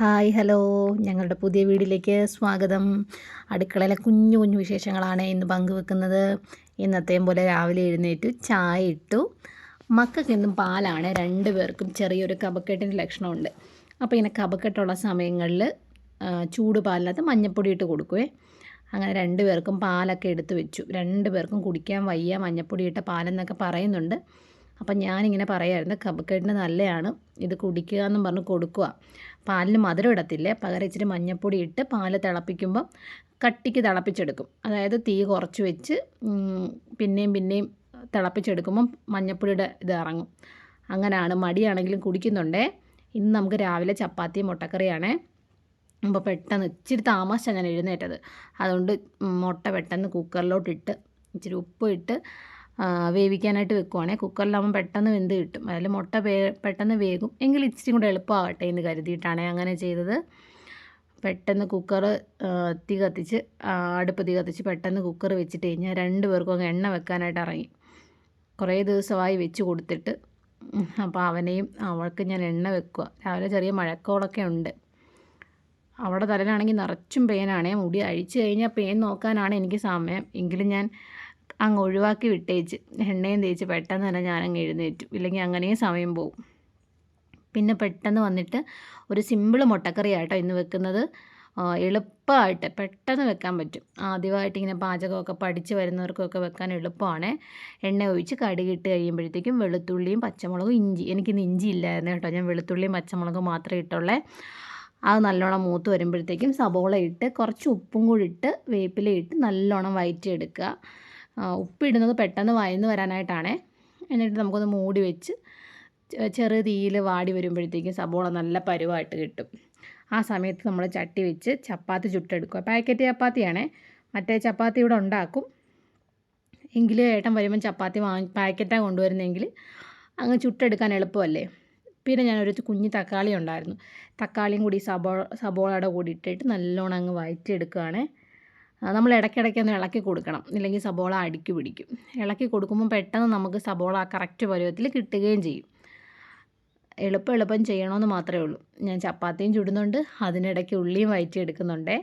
Hi hello. ഞങ്ങളുടെ പുതിയ വീഡിയോയിലേക്ക് സ്വാഗതം. അടുക്കളയിലെ കുഞ്ഞു കുഞ്ഞു വിശേഷങ്ങളാണ് ഇന്ന് പങ്കുവെക്കുന്നത്. ഇന്നത്തെയും പോലെ രാവിലെ എഴുന്നേറ്റ് ചായ ഇട്ടു. മക്കൾക്ക് ഇന്നും പാലാണ്. രണ്ട് പേർക്കും ചെറിയൊരു കപക്കെട്ടിന്റെ ലക്ഷണമുണ്ട്. അപ്പോൾ ഇങ്ങനെ കപക്കെട്ടുള്ള സമയങ്ങളിൽ ചൂട് പാലിനകത്ത് മഞ്ഞപ്പൊടി ഇട്ട് കൊടുക്കുവേ. അങ്ങനെ രണ്ട് പേർക്കും പാലൊക്കെ എടുത്തു വെച്ചു. രണ്ട് പേർക്കും കുടിക്കാൻ വയ്യ മഞ്ഞപ്പൊടി ഇട്ട പാലെന്നൊക്കെ പറയുന്നുണ്ട്. അപ്പം ഞാനിങ്ങനെ പറയായിരുന്നു കബക്കെട്ടിന് നല്ലതാണ് ഇത് കുടിക്കുക എന്നും പറഞ്ഞ് കൊടുക്കുക. പാലിന് മധുരം ഇടത്തില്ലേ പകരം ഇച്ചിരി മഞ്ഞപ്പൊടി ഇട്ട് പാൽ തിളപ്പിക്കുമ്പം കട്ടിക്ക് തിളപ്പിച്ചെടുക്കും. അതായത് തീ കുറച്ച് വെച്ച് പിന്നെയും പിന്നെയും തിളപ്പിച്ചെടുക്കുമ്പം മഞ്ഞപ്പൊടിയുടെ ഇത് ഇറങ്ങും. അങ്ങനെയാണ് മടിയാണെങ്കിലും കുടിക്കുന്നുണ്ടേ. ഇന്ന് നമുക്ക് രാവിലെ ചപ്പാത്തിയും മുട്ടക്കറിയാണേ. അപ്പോൾ പെട്ടെന്ന് ഇച്ചിരി താമസിച്ചാണ് ഞാൻ എഴുന്നേറ്റത്. അതുകൊണ്ട് മുട്ട പെട്ടെന്ന് കുക്കറിലോട്ടിട്ട് ഇച്ചിരി ഉപ്പ് ഇട്ട് വേവിക്കാനായിട്ട് വെക്കുവാണെങ്കിൽ കുക്കറിലാകുമ്പോൾ പെട്ടെന്ന് വെന്ത് കിട്ടും. അതിൽ മുട്ട പെട്ടെന്ന് വേകും. എങ്കിൽ ഇച്ചിരി കൂടെ എളുപ്പമാകട്ടെ എന്ന് കരുതിയിട്ടാണ് അങ്ങനെ ചെയ്തത്. പെട്ടെന്ന് കുക്കർ തീ കത്തിച്ച് അടുപ്പ് തീ കത്തിച്ച് പെട്ടെന്ന് കുക്കർ വെച്ചിട്ട് കഴിഞ്ഞാൽ രണ്ട് പേർക്കും അങ്ങ് എണ്ണ വെക്കാനായിട്ട് ഇറങ്ങി. കുറേ ദിവസമായി വെച്ച് കൊടുത്തിട്ട്. അപ്പോൾ അവനെയും അവൾക്ക് ഞാൻ എണ്ണ വെക്കുക. രാവിലെ ചെറിയ മഴക്കോളൊക്കെ ഉണ്ട്. അവിടെ തലയിലാണെങ്കിൽ നിറച്ചും പേനാണ്. മുടി അഴിച്ചു കഴിഞ്ഞാൽ പേൻ നോക്കാനാണ് എനിക്ക് സമയം. എങ്കിലും ഞാൻ അങ്ങ് ഒഴിവാക്കി വിട്ടേച്ച്. എണ്ണയും തേച്ച് പെട്ടെന്ന് തന്നെ ഞാനങ്ങ് എഴുന്നേറ്റു. ഇല്ലെങ്കിൽ അങ്ങനെയും സമയം പോകും പിന്നെ പെട്ടെന്ന് വന്നിട്ട് ഒരു സിമ്പിൾ മുട്ടക്കറി ആട്ടോ ഇന്ന് വെക്കുന്നത്. എളുപ്പമായിട്ട് പെട്ടെന്ന് വെക്കാൻ പറ്റും. ആദ്യമായിട്ട് ഇങ്ങനെ പാചകമൊക്കെ പഠിച്ച് വരുന്നവർക്കൊക്കെ വെക്കാൻ എളുപ്പമാണ്. എണ്ണ ഒഴിച്ച് കടുകിട്ട് കഴിയുമ്പോഴത്തേക്കും വെളുത്തുള്ളിയും പച്ചമുളകും ഇഞ്ചി. എനിക്കിന്ന് ഇഞ്ചി ഇല്ലായിരുന്നു കേട്ടോ. ഞാൻ വെളുത്തുള്ളിയും പച്ചമുളകും മാത്രമേ ഇട്ടുള്ളേ. അത് നല്ലോണം മൂത്ത് വരുമ്പോഴത്തേക്കും സബോള ഇട്ട് കുറച്ച് ഉപ്പും കൂടി ഇട്ട് വേപ്പില ഇട്ട് നല്ലോണം വയറ്റിയെടുക്കുക. ഉപ്പിടുന്നത് പെട്ടെന്ന് വയന്ന് വരാനായിട്ടാണേ. എന്നിട്ട് നമുക്കൊന്ന് മൂടി വെച്ച് ചെറു തീയിൽ വാടി വരുമ്പോഴത്തേക്കും സബോള നല്ല പരുവായിട്ട് കിട്ടും. ആ സമയത്ത് നമ്മൾ ചട്ടി വെച്ച് ചപ്പാത്തി ചുട്ടെടുക്കുക. പാക്കറ്റ് ചപ്പാത്തിയാണേ. മറ്റേ ചപ്പാത്തി ഇവിടെ ഉണ്ടാക്കും. എങ്കിലും ഏട്ടൻ വരുമ്പം ചപ്പാത്തി വാങ്ങി പാക്കറ്റാണ് കൊണ്ടുവരുന്നതെങ്കിൽ അങ്ങ് ചുട്ടെടുക്കാൻ എളുപ്പമല്ലേ? പിന്നെ ഞാനൊരു കുഞ്ഞ് തക്കാളി ഉണ്ടായിരുന്നു. തക്കാളിയും കൂടി സബോ സബോളയുടെ കൂടി ഇട്ടിട്ട് നല്ലോണം അങ്ങ് വയറ്റിയെടുക്കുകയാണേ. നമ്മൾ ഇടയ്ക്കിടയ്ക്ക് ഒന്ന് ഇളക്കി കൊടുക്കണം. ഇല്ലെങ്കിൽ സബോള അടുക്കി പിടിക്കും. ഇളക്കി കൊടുക്കുമ്പോൾ പെട്ടെന്ന് നമുക്ക് സബോള കറക്റ്റ് പരുവത്തിൽ കിട്ടുകയും ചെയ്യും. എളുപ്പം എളുപ്പം ചെയ്യണമെന്ന് മാത്രമേ ഉള്ളൂ. ഞാൻ ചപ്പാത്തിയും ചുടുന്നുണ്ട്. അതിനിടയ്ക്ക് ഉള്ളിയും വയറ്റി എടുക്കുന്നുണ്ടേ.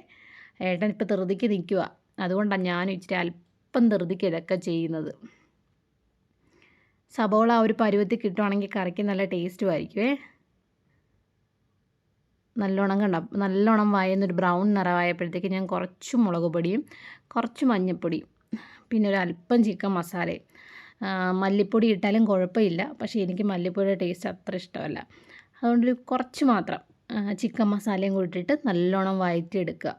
ഏട്ടൻ ഇപ്പോൾ ധൃതിക്ക് നിൽക്കുക അതുകൊണ്ടാണ് ഞാൻ ഇച്ചിരി അല്പം ധൃതിക്ക് ഇതൊക്കെ ചെയ്യുന്നത്. സബോള ഒരു പരുവത്തിൽ കിട്ടുവാണെങ്കിൽ കറിക്ക് നല്ല ടേസ്റ്റും ആയിരിക്കുമേ നല്ലോണം കണ്ട? നല്ലോണം വായുന്നൊരു ബ്രൗൺ നിറമായപ്പോഴത്തേക്ക് ഞാൻ കുറച്ച് മുളക് പൊടിയും കുറച്ച് മഞ്ഞൾപ്പൊടിയും പിന്നെ ഒരു അല്പം ചിക്കൻ മസാലയും മല്ലിപ്പൊടി ഇട്ടാലും കുഴപ്പമില്ല. പക്ഷേ എനിക്ക് മല്ലിപ്പൊടിയുടെ ടേസ്റ്റ് അത്ര ഇഷ്ടമല്ല. അതുകൊണ്ട് കുറച്ച് മാത്രം ചിക്കൻ മസാലയും കൂടി ഇട്ടിട്ട് നല്ലോണം വഴറ്റിയെടുക്കുക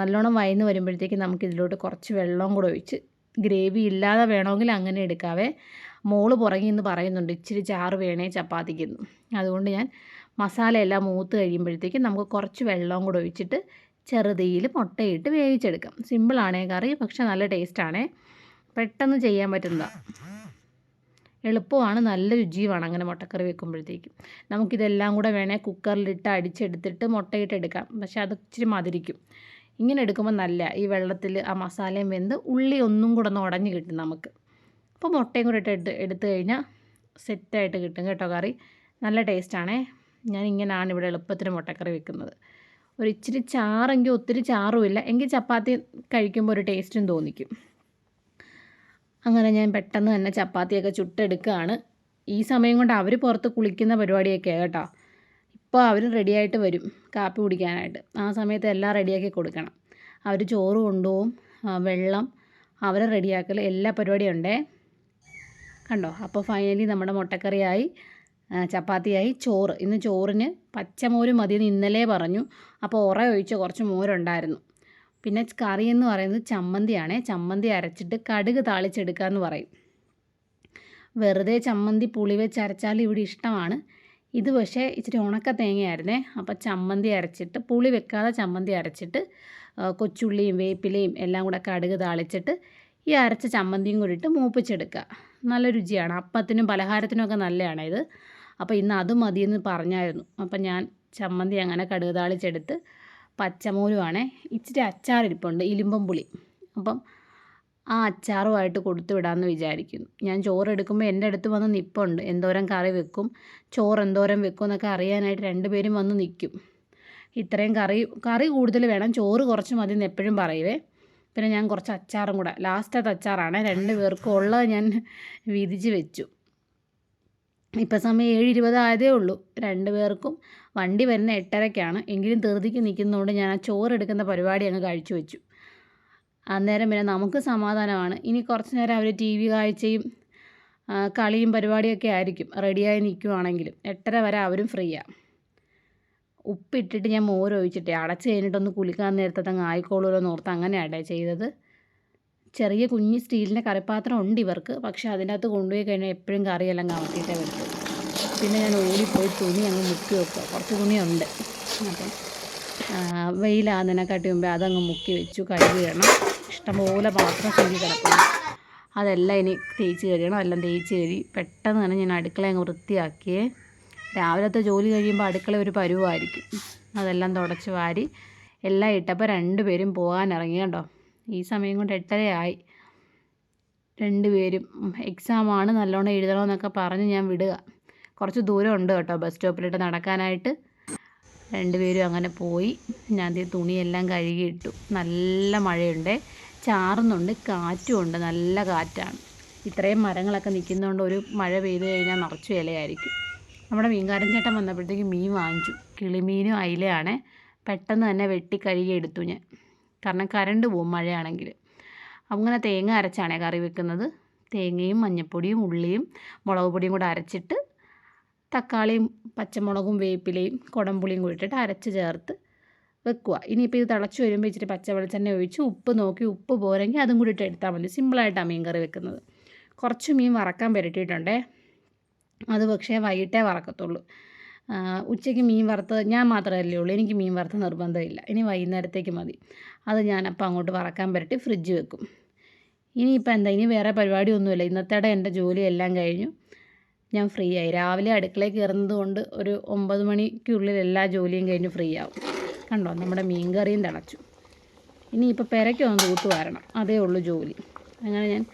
നല്ലോണം വയന്ന് വരുമ്പോഴത്തേക്ക് നമുക്ക് ഇതിലോട്ട് കുറച്ച് വെള്ളവും കൂടെ ഒഴിച്ച് ഗ്രേവി ഇല്ലാതെ വേണമെങ്കിൽ അങ്ങനെ എടുക്കാവേ. മോൾ പുറകിൽ നിന്ന് പറയുന്നുണ്ട് ഇച്ചിരി ചാറ് വേണേ ചപ്പാത്തിക്കുന്നു അതുകൊണ്ട് ഞാൻ മസാലയെല്ലാം മൂത്ത് കഴിയുമ്പോഴത്തേക്കും നമുക്ക് കുറച്ച് വെള്ളവും കൂടെ ഒഴിച്ചിട്ട് ചെറുതീയിൽ മുട്ടയിട്ട് വേവിച്ചെടുക്കാം. സിമ്പിളാണേ കറി പക്ഷെ നല്ല ടേസ്റ്റാണേ പെട്ടെന്ന് ചെയ്യാൻ പറ്റുന്നതാണ് എളുപ്പമാണ് നല്ല രുചിയുമാണ് അങ്ങനെ മുട്ടക്കറി വെക്കുമ്പോഴത്തേക്കും. നമുക്കിതെല്ലാം കൂടെ വേണേൽ കുക്കറിലിട്ട് അടിച്ചെടുത്തിട്ട് മുട്ടയിട്ട് എടുക്കാം. പക്ഷെ അത് ഇച്ചിരി മതിരിക്കും ഇങ്ങനെ എടുക്കുമ്പോൾ നല്ല. ഈ വെള്ളത്തിൽ ആ മസാലയും വെന്ത് ഉള്ളി ഒന്നും കൂടെ ഒന്ന് ഉടഞ്ഞ് കിട്ടും നമുക്ക്. അപ്പോൾ മുട്ടയും കൂടെ ഇട്ട് എടുത്ത് കഴിഞ്ഞാൽ സെറ്റായിട്ട് കിട്ടും കേട്ടോ കറി. നല്ല ടേസ്റ്റാണേ ഞാൻ ഇങ്ങനെയാണ് ഇവിടെ എളുപ്പത്തിന് മുട്ടക്കറി വെക്കുന്നത്. ഒരു ഇച്ചിരി ചാറെങ്കിൽ ഒത്തിരി ചാറുമില്ല. എങ്കിൽ ചപ്പാത്തി കഴിക്കുമ്പോൾ ഒരു ടേസ്റ്റും തോന്നിക്കും. അങ്ങനെ ഞാൻ പെട്ടെന്ന് തന്നെ ചപ്പാത്തിയൊക്കെ ചുട്ടെടുക്കുകയാണ്. ഈ സമയം കൊണ്ട് അവർ പുറത്ത് കുളിക്കുന്ന പരിപാടിയൊക്കെ കേട്ടോ. ഇപ്പോൾ അവർ റെഡിയായിട്ട് വരും കാപ്പി കുടിക്കാനായിട്ട്. ആ സമയത്ത് എല്ലാം റെഡിയാക്കി കൊടുക്കണം. അവർ ചോറ് കൊണ്ടുപോകും വെള്ളം അവരെ റെഡിയാക്കൽ എല്ലാ പരിപാടിയും ഉണ്ടേ? കണ്ടോ? അപ്പോൾ ഫൈനലി നമ്മുടെ മുട്ടക്കറിയായി. ചപ്പാത്തിയായി ചോറ്. ഇന്ന് ചോറിന് പച്ചമോര് മതിയെന്ന് ഇന്നലെ പറഞ്ഞു. അപ്പോൾ ഉറ ഒഴിച്ച കുറച്ച് മോരുണ്ടായിരുന്നു. പിന്നെ കറി എന്ന് പറയുന്നത് ചമ്മന്തിയാണേ. ചമ്മന്തി അരച്ചിട്ട് കടുക് താളിച്ചെടുക്കുക എന്ന് പറയും. വെറുതെ ചമ്മന്തി പുളി വെച്ച് അരച്ചാൽ ഇവിടെ ഇഷ്ടമാണ്. ഇത് പക്ഷേ ഇച്ചിരി ഉണക്ക തേങ്ങയായിരുന്നേ. അപ്പോൾ ചമ്മന്തി അരച്ചിട്ട് പുളി വെക്കാതെ ചമ്മന്തി അരച്ചിട്ട് കൊച്ചുള്ളിയും വേപ്പിലയും എല്ലാം കൂടെ കടുക് താളിച്ചിട്ട് ഈ അരച്ച ചമ്മന്തിയും കൂടി ഇട്ട് മൂപ്പിച്ചെടുക്കുക. നല്ല രുചിയാണ്. അപ്പത്തിനും പലഹാരത്തിനും ഒക്കെ നല്ലതാണ് ഇത്. അപ്പോൾ ഇന്ന് അത് മതിയെന്ന് പറഞ്ഞായിരുന്നു. അപ്പം ഞാൻ ചമ്മന്തി അങ്ങനെ കടുക് താളിച്ചെടുത്ത് പച്ചമോരുവാണേ. ഇച്ചിരി അച്ചാറിരിപ്പുണ്ട് ഇലിമ്പം പുളി. അപ്പം ആ അച്ചാറുമായിട്ട് കൊടുത്തു വിടാമെന്ന് വിചാരിക്കുന്നു. ഞാൻ ചോറ് എടുക്കുമ്പോൾ എന്റെ അടുത്ത് വന്ന് നിപ്പുണ്ട്. എന്തോരം കറി വെക്കും ചോറ് എന്തോരം വെക്കും എന്നൊക്കെ അറിയാനായിട്ട് രണ്ടുപേരും വന്ന് നിൽക്കും ഇത്രയും കറി കറി കൂടുതൽ വേണം. ചോറ് കുറച്ച് മതി എന്ന് എപ്പോഴും പറയുവേ. പിന്നെ ഞാൻ കുറച്ച് അച്ചാറും കൂടെ ലാസ്റ്റത്തെ അച്ചാറാണ്. രണ്ട് പേർക്കും ഉള്ളത് ഞാൻ വിരിച്ച് വെച്ചു. ഇപ്പം സമയം ഏഴ് ഇരുപത് ആയതേ ഉള്ളൂ. രണ്ട് പേർക്കും വണ്ടി വരുന്ന എട്ടരയ്ക്കാണ് എങ്കിലും ധൃതിക്ക് നിൽക്കുന്നതുകൊണ്ട് ഞാൻ ആ ചോറെടുക്കുന്ന പരിപാടി അങ്ങ് കഴിച്ചു വെച്ചു. അന്നേരം പിന്നെ നമുക്ക് സമാധാനമാണ്. ഇനി കുറച്ച് നേരം അവർ ടി വി കാഴ്ചയും കളിയും പരിപാടിയൊക്കെ ആയിരിക്കും. റെഡിയായി നിൽക്കുവാണെങ്കിലും എട്ടര വരെ അവരും ഫ്രീയാണ് ഉപ്പിട്ടിട്ട് ഞാൻ മോരൊഴിച്ചിട്ടേ. അടച്ച് കഴിഞ്ഞിട്ടൊന്ന് കുളിക്കാൻ നേരത്തെ അങ്ങ് ആയിക്കോളൂല്ലോ എന്ന് ഓർത്ത് അങ്ങനെയാട്ടെ ചെയ്തത്. ചെറിയ കുഞ്ഞ് സ്റ്റീലിന്റെ കറിപ്പാത്രം ഉണ്ട് ഇവർക്ക്. പക്ഷെ അതിനകത്ത് കൊണ്ടുപോയി കഴിഞ്ഞാൽ എപ്പോഴും കറിയെല്ലാം കമത്തിയിട്ടേ വരത്തുള്ളൂ പിന്നെ ഞാൻ ഓടിപ്പോയി തുണി അങ്ങ് മുക്കി വെക്കുക. കുറച്ച് തുണിയുണ്ട്. അപ്പം വെയിലാകുന്നതിനെക്കാട്ടി മുമ്പേ അതങ്ങ് മുക്കി വെച്ചു കഴുകണം ഇഷ്ടംപോലെ പാത്രം ചെയ്തി കിടക്കുന്നു. അതെല്ലാം ഇനി തേച്ച് കഴിയണം എല്ലാം തേച്ച് കഴുകി പെട്ടെന്ന് തന്നെ ഞാൻ അടുക്കള അങ്ങ് വൃത്തിയാക്കിയേ. രാവിലത്തെ ജോലി കഴിയുമ്പോൾ അടുക്കള ഒരു പരുവായിരിക്കും. അതെല്ലാം തുടച്ച് വാരി എല്ലാം ഇട്ടപ്പോൾ രണ്ടുപേരും പോകാനിറങ്ങി കേട്ടോ ഈ സമയം കൊണ്ട് എട്ടരയായി. രണ്ടുപേരും എക്സാമാണ് നല്ലോണം എഴുതണമെന്നൊക്കെ പറഞ്ഞ് ഞാൻ വിടുക. കുറച്ച് ദൂരം ഉണ്ട് കേട്ടോ ബസ് സ്റ്റോപ്പിലിട്ട് നടക്കാനായിട്ട്. രണ്ടുപേരും അങ്ങനെ പോയി. ഞാൻ തുണിയെല്ലാം കഴുകിയിട്ടു. നല്ല മഴയുണ്ട്. ചാറുന്നുണ്ട് കാറ്റും ഉണ്ട് നല്ല കാറ്റാണ്. ഇത്രയും മരങ്ങളൊക്കെ നിൽക്കുന്നതുകൊണ്ട് ഒരു മഴ പെയ്തു കഴിഞ്ഞാൽ നിറച്ചു ഇലയായിരിക്കും. നമ്മുടെ മീൻകാരൻ ചേട്ടൻ വന്നപ്പോഴത്തേക്ക് മീൻ വാങ്ങിച്ചു. കിളിമീനും അയിലയാണ്. പെട്ടെന്ന് തന്നെ വെട്ടി കഴുകി എടുത്തു ഞാൻ. കാരണം കരണ്ട് പോവും മഴയാണെങ്കിൽ. അങ്ങനെ തേങ്ങ അരച്ചാണ് കറി വെക്കുന്നത്. തേങ്ങയും മഞ്ഞൾപ്പൊടിയും ഉള്ളിയും മുളക് പൊടിയും കൂടെ അരച്ചിട്ട് തക്കാളിയും പച്ചമുളകും വേപ്പിലയും കുടംപുളിയും കൂടി ഇട്ടിട്ട് അരച്ച് ചേർത്ത് വെക്കുക. ഇനിയിപ്പോൾ ഇത് തിളച്ച് വരുമ്പോൾ ഇച്ചിരി പച്ചവെളിച്ചെണ്ണ ഒഴിച്ച് ഉപ്പ് നോക്കി ഉപ്പ് പോരെങ്കിൽ അതും കൂടി ഇട്ട് എടുത്താൽ മതി. സിമ്പിളായിട്ടാണ് മീൻ കറി വെക്കുന്നത്. കുറച്ച് മീൻ വറക്കാൻ പുരട്ടിയിട്ടുണ്ടേ. അത് പക്ഷേ വൈകിട്ടേ വറക്കത്തുള്ളൂ. ഉച്ചയ്ക്ക് മീൻ വറുത്തത് ഞാൻ മാത്രമല്ലേ ഉള്ളൂ. എനിക്ക് മീൻ വറുത്ത നിർബന്ധമില്ല. ഇനി വൈകുന്നേരത്തേക്ക് മതി. അത് ഞാനപ്പോൾ അങ്ങോട്ട് വറക്കാൻ പറ്റി ഫ്രിഡ്ജ് വെക്കും. ഇനിയിപ്പോൾ എന്താ? ഇനി വേറെ പരിപാടി പരിപാടിയൊന്നുമില്ല. ഇന്നത്തേടെ എന്റെ ജോലിയെല്ലാം കഴിഞ്ഞു. ഞാൻ ഫ്രീ ആയി രാവിലെ അടുക്കളയിൽ കയറുന്നത് കൊണ്ട് ഒരു ഒമ്പത് മണിക്കുള്ളിൽ എല്ലാ ജോലിയും കഴിഞ്ഞ് ഫ്രീ ആവും കണ്ടോ? നമ്മുടെ മീൻ കറിയും തിളച്ചു. ഇനിയിപ്പോൾ പെരയ്ക്കൊന്ന് തൂത്ത് വരണം. അതേ ഉള്ളൂ ജോലി. അങ്ങനെ ഞാൻ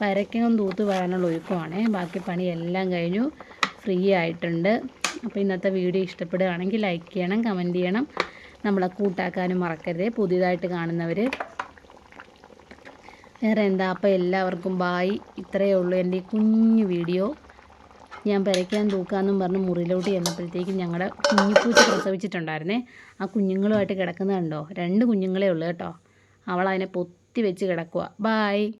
പെരയ്ക്കൊന്ന് തൂത്ത് വരാനുള്ള ഒരുക്കമാണേ. ബാക്കി പണി എല്ലാം കഴിഞ്ഞു. ഫ്രീ ആയിട്ടുണ്ട്. അപ്പോൾ ഇന്നത്തെ വീഡിയോ ഇഷ്ടപ്പെടുകയാണെങ്കിൽ ലൈക്ക് ചെയ്യണം കമന്റ് ചെയ്യണം. നമ്മളെ കൂട്ടാക്കാനും മറക്കരുത്. പുതിയതായിട്ട് കാണുന്നവർ വേറെ എന്താ? അപ്പോൾ എല്ലാവർക്കും ബായ് ഇത്രയേ ഉള്ളൂ എന്റെ കുഞ്ഞു വീഡിയോ. ഞാൻ പെരയ്ക്കാൻ തൂക്കാമെന്നും പറഞ്ഞ് മുറിയിലോട്ട് ചെന്നപ്പോഴത്തേക്കും ഞങ്ങളുടെ കുഞ്ഞിപ്പൂച്ച പ്രസവിച്ചിട്ടുണ്ടായിരുന്നേ. ആ കുഞ്ഞുങ്ങളുമായിട്ട് കിടക്കുന്നത് കണ്ടോ? രണ്ട് കുഞ്ഞുങ്ങളേ ഉള്ളൂ കേട്ടോ. അവൾ അതിനെ പൊത്തി വെച്ച് കിടക്കുക ബായ്